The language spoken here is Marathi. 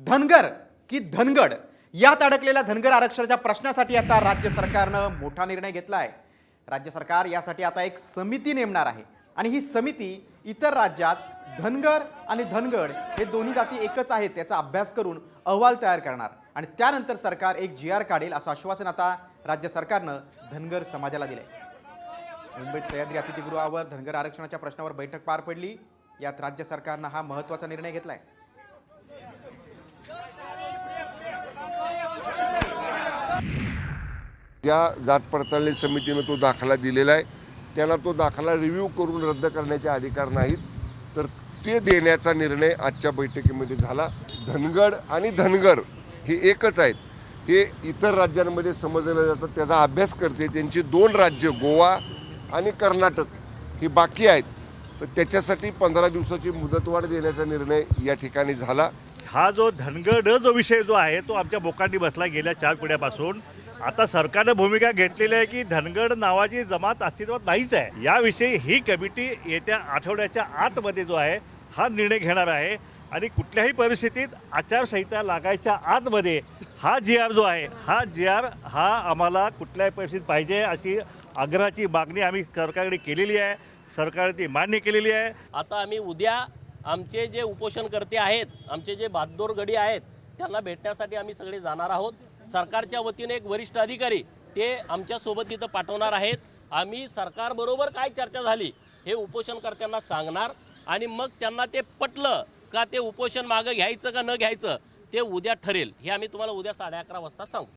धनगर की धनगड यात अडकलेल्या धनगर आरक्षणाच्या प्रश्नासाठी आता राज्य सरकारनं मोठा निर्णय घेतला आहे राज्य सरकार यासाठी आता एक समिती नेमणार आहे आणि ही समिती इतर राज्यात धनगर आणि धनगड हे दोन्ही जाती एकच आहेत त्याचा अभ्यास करून अहवाल तयार करणार आणि त्यानंतर सरकार एक जी आर काढेल असं आश्वासन आता राज्य सरकारनं धनगर समाजाला दिलंय. मुंबईत सह्याद्री अतिथीगृहावर धनगर आरक्षणाच्या प्रश्नावर बैठक पार पडली. यात राज्य सरकारनं हा महत्त्वाचा निर्णय घेतला आहे ज्या जात पडताळणी समितीनं तो दाखला दिलेला आहे त्याला तो दाखला रिव्ह्यू करून रद्द करण्याचे अधिकार नाहीत. तर ते देण्याचा निर्णय आजच्या बैठकीमध्ये झाला. धनगड आणि धनगर हे एकच आहेत. हे इतर राज्यांमध्ये समजलं जातं त्याचा अभ्यास करते. त्यांची दोन राज्य गोवा आणि कर्नाटक ही बाकी आहेत. तर त्याच्यासाठी पंधरा दिवसाची मुदतवाढ देण्याचा निर्णय या ठिकाणी झाला. हा जो धनगड जो विषय जो आहे तो आमच्या बोकांनी बसला गेल्या चार पिढ्यापासून. आता सरकारनं भूमिका घेतलेली आहे की धनगड नावाची जमात अस्तित्वात नाहीच आहे. याविषयी ही कमिटी येत्या आठवड्याच्या आतमध्ये जो आहे हा निर्णय घेणार आहे. आणि कुठल्याही परिस्थितीत आचारसंहिता लागायच्या आतमध्ये हा जी आर जो आहे हा जी आर हा आम्हाला कुठल्याही परिस्थितीत पाहिजे अशी आग्रहाची मागणी आम्ही सरकारकडे केलेली आहे. सरकारने ती मान्य केलेली आहे. आता आम्ही उद्या आमचे जे उपोषणकर्ते आहेत आमचे जे बहादूर गडी आहेत त्यांना भेटण्यासाठी आम्ही सगळे जाणार आहोत. सरकारच्या वतीने एक वरिष्ठ अधिकारी ते आमच्यासोबत तिथं पाठवणार आहेत. आम्ही सरकारबरोबर काय चर्चा झाली हे उपोषणकर्त्यांना सांगणार आणि मग त्यांना ते पटलं का ते उपोषण मागं घ्यायचं का न घ्यायचं ते उद्या ठरेल. हे आम्ही तुम्हाला उद्या साडे अकरा वाजता सांगू.